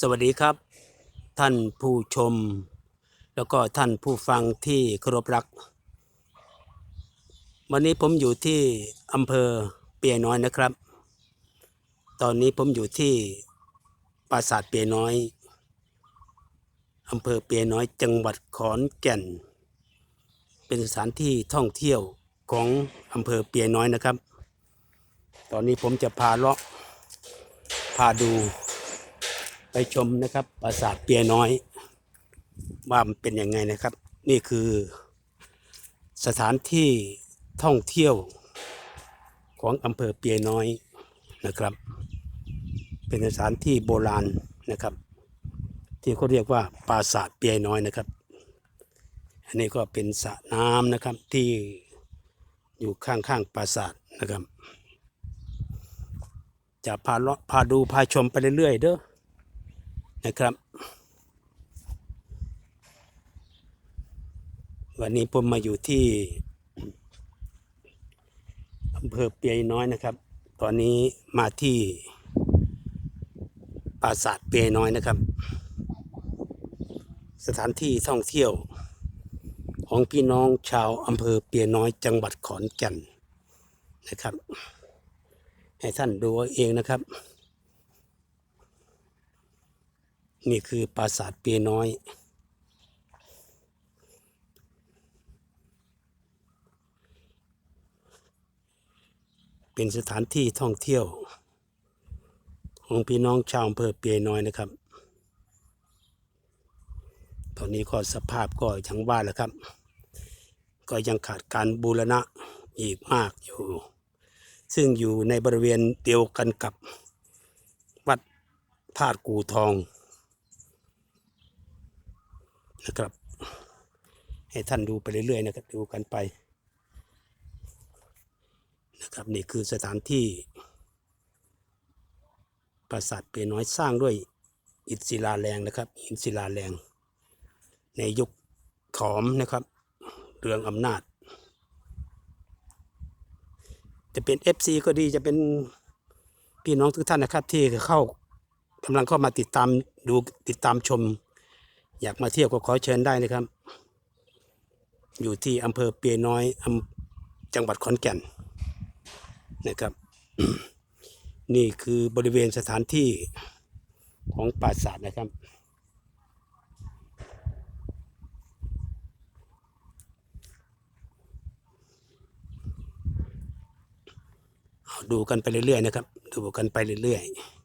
สวัสดีครับ ท่านผู้ชม แล้วก็ท่านผู้ฟังที่เคารพรัก วันนี้ผมอยู่ที่อำเภอเปียน้อยนะครับ ตอนนี้ผมอยู่ที่ปราสาทเปียน้อยอำเภอเปียน้อยจังหวัดขอนแก่น เป็นสถานที่ท่องเที่ยวของอำเภอเปียน้อยนะครับ ตอนนี้ผมจะพาเลาะพาดู ไปชมนะครับปราสาทเปียน้อย ว่ามันเป็นยังไงนะครับ นี่คือสถานที่ท่องเที่ยวของอำเภอเปียน้อยนะครับ เป็นสถานที่โบราณนะครับ ที่เขาเรียกว่าปราสาทเปียน้อยนะครับ อันนี้ก็เป็นสระน้ำนะครับที่อยู่ข้างๆปราสาทนะครับ จะพาเลาะพาดูพาชมไปเรื่อยๆเด้อ นะครับ วันนี้ผมมาอยู่ที่อำเภอเปียน้อยนะครับ ตอนนี้มาที่ปราสาทเปียน้อยนะครับ สถานที่ท่องเที่ยวของพี่น้องชาวอำเภอเปียน้อยจังหวัดขอนแก่นนะครับ ให้ท่านดูเองนะครับ นี่คือปราสาทเปียน้อย เป็นสถานที่ท่องเที่ยว ของพี่น้องชาวอำเภอเปียน้อยนะครับ ตอนนี้ก็สภาพก็ยังว่าแหละครับ ก็ยังขาดการบูรณะอีกมากอยู่ ซึ่งอยู่ในบริเวณเดียวกันกับวัดธาตุกูทอง นะครับ ให้ท่านดูไปเรื่อยๆนะครับดูกันไป นะครับนี่คือสถานที่ ปราสาทเปียน้อยสร้างด้วยอิฐศิลาแรงนะครับหินศิลาแรง ในยุคขอมนะครับเรืองอำนาจ จะเป็น FC ก็ดีจะเป็นพี่น้องทุกท่านนะครับที่เข้ากำลังเข้ามาติดตามดูติดตามชม อยากมาเที่ยวก็ขอเชิญได้นะครับ อยู่ที่อำเภอเปียน้อยจังหวัดขอนแก่นนะครับ นี่คือบริเวณสถานที่ของปราสาทนะครับ ดูกันไปเรื่อยๆนะครับ ดูกันไปเรื่อยๆ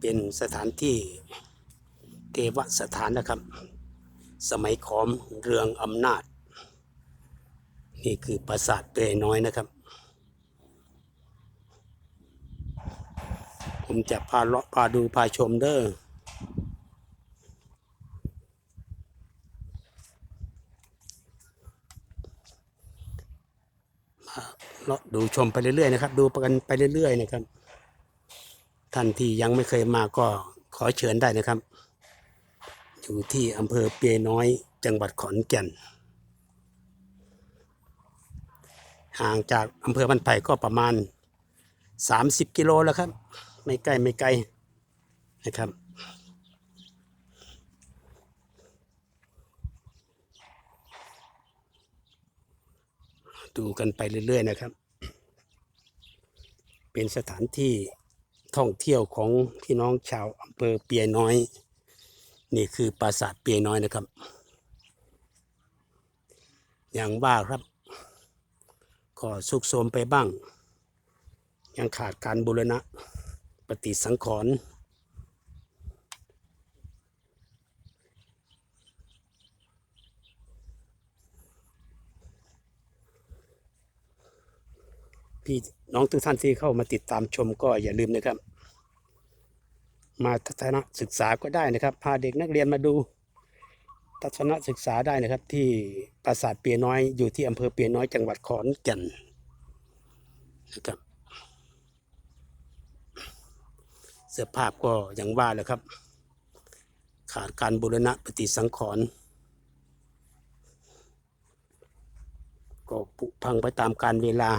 เป็นสถานที่เทวสถานนะครับ สมัยขอมเรืองอำนาจ นี่คือปราสาทเปรน้อยนะครับ ผมจะพาเลาะพาดูพาชมเด้อเลาะดูชมไปเรื่อยๆนะครับ ดูกันไปเรื่อยๆนะครับ ท่านที่ยังไม่เคยมาก็ขอเชิญได้นะครับ อยู่ที่อำเภอเปียน้อยจังหวัดขอนแก่น ห่างจากอำเภอบันไผ่ก็ประมาณ 30 กิโลแล้วครับ ไม่ใกล้ไม่ไกลนะครับ ดูกันไปเรื่อย ๆ นะครับ เป็นสถานที่ ท่องเที่ยวของพี่น้องชาวอำเภอเปียน้อย นี่คือปราสาทเปียน้อยนะครับ อย่างว่าครับก็สุกโสมไปบ้าง ยังขาดการบูรณะปฏิสังขรณ์ พี่น้องทุกท่านที่เข้ามาติดตามชมก็อย่าลืมนะครับ มาทัศนศึกษาก็ได้นะครับ พาเด็กนักเรียนมาดู ทัศนศึกษาได้นะครับ ที่ปราสาทเปียน้อยอยู่ที่อำเภอเปียน้อยจังหวัดขอนแก่นนะครับเสื้อภาพก็อย่างว่าแหละครับ ขาดการบูรณะปฏิสังขรณ์ก็ผุพังไปตามการเวลา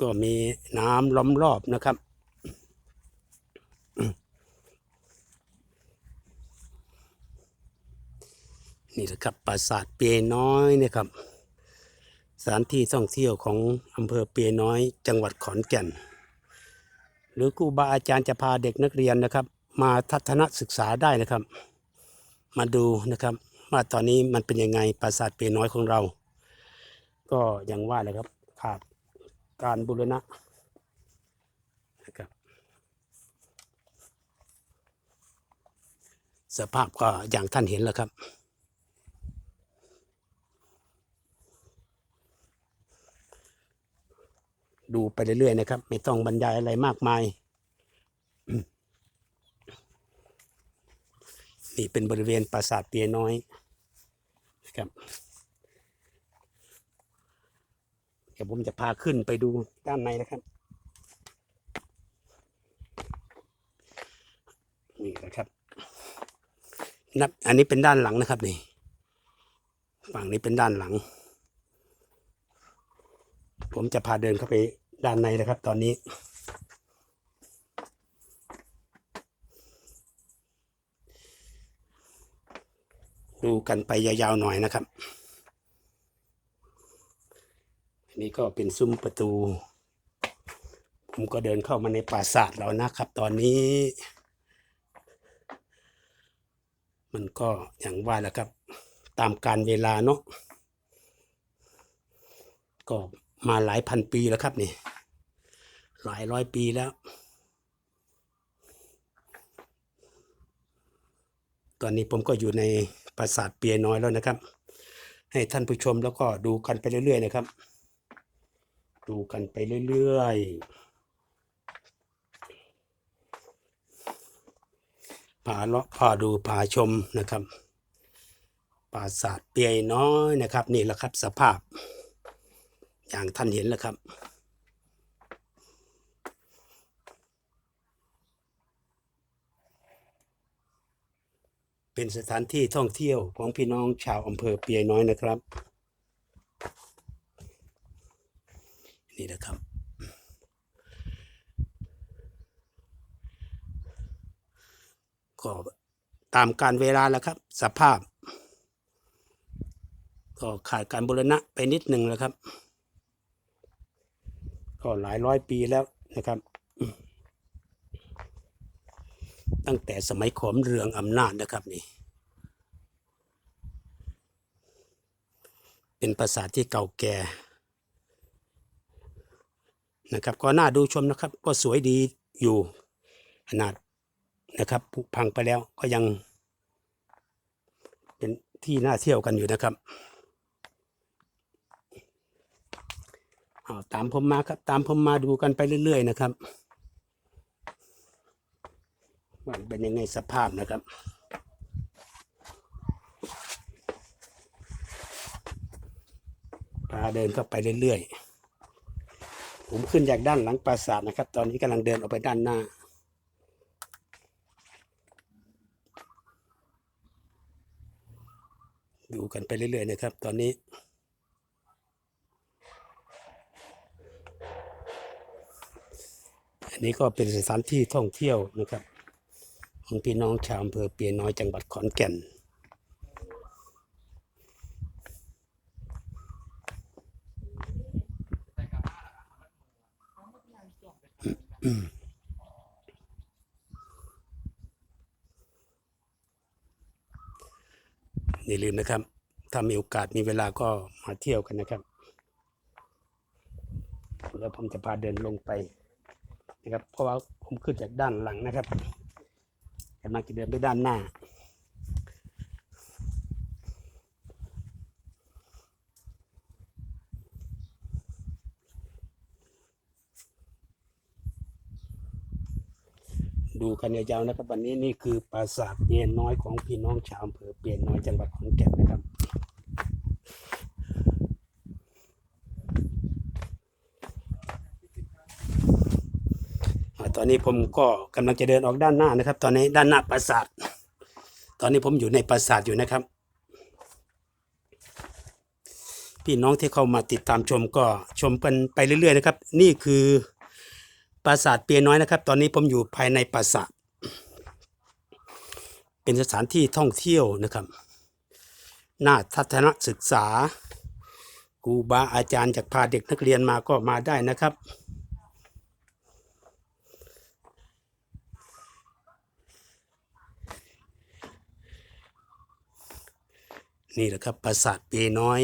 ก็มีน้ำล้อมรอบนะครับ นี่แหละครับปราสาทเปียน้อยนะครับสถานที่ท่องเที่ยวของอำเภอเปียน้อย จังหวัดขอนแก่น หรือครูบาอาจารย์จะพาเด็กนักเรียนนะครับ มาทัศนศึกษาได้นะครับ มาดูนะครับ ว่าตอนนี้มันเป็นยังไงปราสาทเปียน้อยของเรา ก็อย่างว่าเลยครับขาด การบูรณะนะครับสภาพก็อย่างท่านเห็นแล้วครับดูไปเรื่อยๆนะครับ ไม่ต้องบรรยายอะไรมากมาย นี่เป็นบริเวณปราสาทเปียน้อยนะครับ เดี๋ยวผมจะพาขึ้นไปดูด้านในนะครับนี่นะครับนับอันนี้เป็นด้านหลังนะครับนี่ฝั่งนี้เป็นด้านหลัง ผมจะพาเดินเข้าไปด้านในนะครับ ตอนนี้ ดูกันไปยาวๆหน่อยนะครับ อั นนี้ก็เป็นซุ้มประตู ผมก็เดินเข้ามาในปราสาทแล้วนะครับ ตอนนี้ มันก็อย่างว่าแหละครับ ตามการเวลาเนาะก็มาหลายพันปีแล้วครับนี่ หลายร้อยปีแล้ว ตอนนี้ผมก็อยู่ในปราสาทเปียน้อยแล้วนะครับ ให้ท่านผู้ชมแล้วก็ดูกันไปเรื่อยๆนะครับ ดูกันไปเรื่อยๆพาเลาะพาดูพาชมนะครับปราสาทเปียน้อยนะครับ นี่แหละครับสภาพ อย่างท่านเห็นแล้วครับเป็นสถานที่ท่องเที่ยวของพี่น้องชาวอำเภอเปียน้อยนะครับ นี่นะครับ ก็ตามการเวลาแล้วครับ สภาพ ก็ขาดการบูรณะไปนิดหนึ่งแล้วครับ ก็หลายร้อยปีแล้วนะครับ ตั้งแต่สมัยขอมเรืองอำนาจนะครับนี่เป็นปราสาทที่เก่าแก่ นะครับ ก็น่าดูชมนะครับ ก็สวยดีอยู่ขนาดนะครับผุพังไปแล้วก็ยัง เป็นที่น่าเที่ยวกันอยู่นะครับเอาตามผมมาครับ ตามผมมาดูกันไปเรื่อย ๆ นะครับว่าเป็นยังไงสภาพนะครับพาเดินเข้าไปเรื่อยๆ ผมขึ้นจากด้านหลังปราสาทนะครับ ตอนนี้กำลังเดินออกไปด้านหน้า ดูกันไปเรื่อยๆนะครับ ตอนนี้ อันนี้ก็เป็นสถานที่ท่องเที่ยวนะครับ ของพี่น้องชาวอำเภอเปียน้อยจังหวัดขอนแก่น อย่าลืมนะครับ ถ้ามีโอกาสมีเวลาก็มาเที่ยวกันนะครับ แล้วผมจะพาเดินลงไปนะครับ เพราะว่าผมขึ้นจากด้านหลังนะครับกำลังจะเดินไปด้านหน้า ดูกันยาวๆนะครับ วันนี้นี่คือปราสาทเปียนน้อยของพี่น้องชาวอำเภอเปียนน้อยจังหวัดขอนแก่นนะครับ ตอนนี้ผมก็กำลังจะเดินออกด้านหน้านะครับ ตอนนี้ด้านหน้าปราสาท ตอนนี้ผมอยู่ในปราสาทอยู่นะครับ พี่น้องที่เข้ามาติดตามชมก็ชมกันไปเรื่อยๆนะครับ นี่คือ ปราสาทเปียน้อยนะครับ ตอนนี้ผมอยู่ภายในปราสาท เป็นสถานที่ท่องเที่ยวนะครับ น่าทัศนศึกษาครูบาอาจารย์จากพาเด็กนักเรียนมาก็มาได้นะครับ นี่แหละครับปราสาทเปียน้อย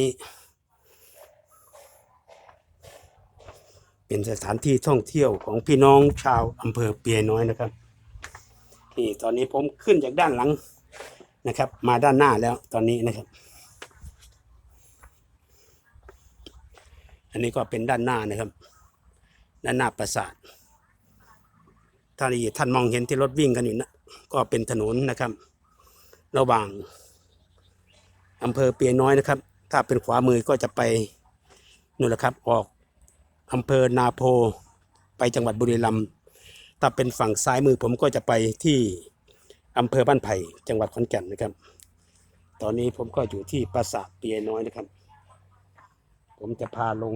เป็นสถานที่ท่องเที่ยวของพี่น้องชาวอำเภอเปียน้อยนะครับนี่ตอนนี้ผมขึ้นจากด้านหลังนะครับ มาด้านหน้าแล้วตอนนี้นะครับ อันนี้ก็เป็นด้านหน้านะครับ ด้านหน้าปราสาทถ้าที่ท่านมองเห็นที่รถวิ่งกันอยู่นะก็เป็นถนนนะครับ ระหว่างอำเภอเปียน้อยนะครับ ถ้าเป็นขวามือก็จะไปนู่นแหละครับ ออก อำเภอนาโพ ไปจังหวัดบุรีรัมย์ถ้าเป็นฝั่งซ้ายมือผมก็จะไปที่อำเภอบ้านไผ่จังหวัดขอนแก่นนะครับ ตอนนี้ผมก็อยู่ที่ปราสาทเปียน้อยนะครับ ผมจะพาลง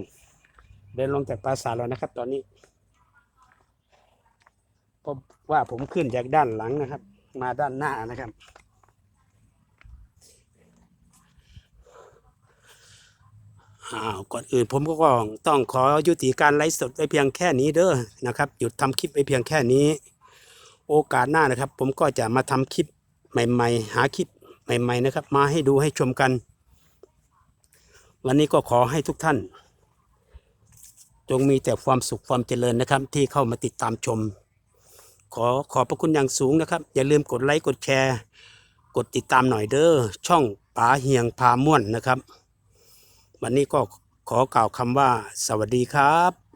เดินลงจากปราสาทแล้วนะครับ ตอนนี้พบว่าผมขึ้นจากด้านหลังนะครับ มาด้านหน้านะครับ อ้าวก่อนอื่นผมก็ต้องขอยุติการไลฟ์สดไว้เพียงแค่นี้เด้อนะครับ หยุดทำคลิปไว้เพียงแค่นี้ โอกาสหน้านะครับ ผมก็จะมาทำคลิปใหม่ ๆ หาคลิปใหม่ ๆ นะครับ มาให้ดูให้ชมกัน วันนี้ก็ขอให้ทุกท่าน จงมีแต่ความสุขความเจริญนะครับ ที่เข้ามาติดตามชม ขอขอบพระคุณอย่างสูงนะครับ อย่าลืมกดไลค์กดแชร์ กดติดตามหน่อยเด้อช่องป๋าเฮียงพาม่วนนะครับ วันนี้ก็ขอกล่าวคำว่า สวัสดีครับ